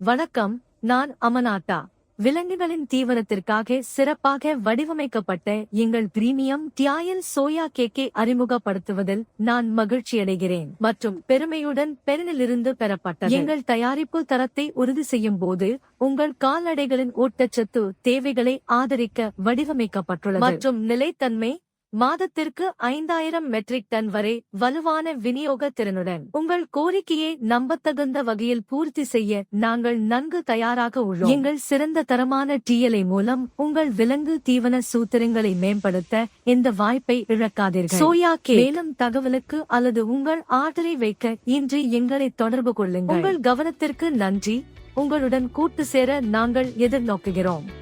வணக்கம் நான் அமனாட்டா விலங்குகளின் தீவனத்திற்காக சிறப்பாக வடிவமைக்கப்பட்ட எங்கள் பிரீமியம் டியாயல் சோயா கேக்கை அறிமுகப்படுத்துவதில் நான் மகிழ்ச்சியடைகிறேன் மற்றும் பெருமையுடன் பெருனிலிருந்து பெறப்பட்ட எங்கள் தயாரிப்பு தரத்தை உறுதி செய்யும் போது உங்கள் கால்நடைகளின் ஊட்டச்சத்து தேவைகளை ஆதரிக்க வடிவமைக்கப்பட்டுள்ளது. மற்றும் நிலைத்தன்மை மாதத்திற்கு ஐந்தாயிரம் மெட்ரிக் டன் வரை வலுவான விநியோக திறனுடன் உங்கள் கோரிக்கையை நம்பத்தகுந்த வகையில் பூர்த்தி செய்ய நாங்கள் நன்கு தயாராக உள்ளோம். எங்கள் சிறந்த தரமான டிஎல்ஐ மூலம் உங்கள் விலங்கு தீவன சூத்திரங்களை மேம்படுத்த இந்த வாய்ப்பை இழக்காதீர்கள். சோயா கே மேலும் தகவலுக்கு அல்லது உங்கள் ஆர்டரை வைக்க இன்று எங்களை தொடர்பு கொள்ளுங்கள். உங்கள் கவனத்திற்கு நன்றி. உங்களுடன் கூட்டு சேர நாங்கள் எதிர்நோக்குகிறோம்.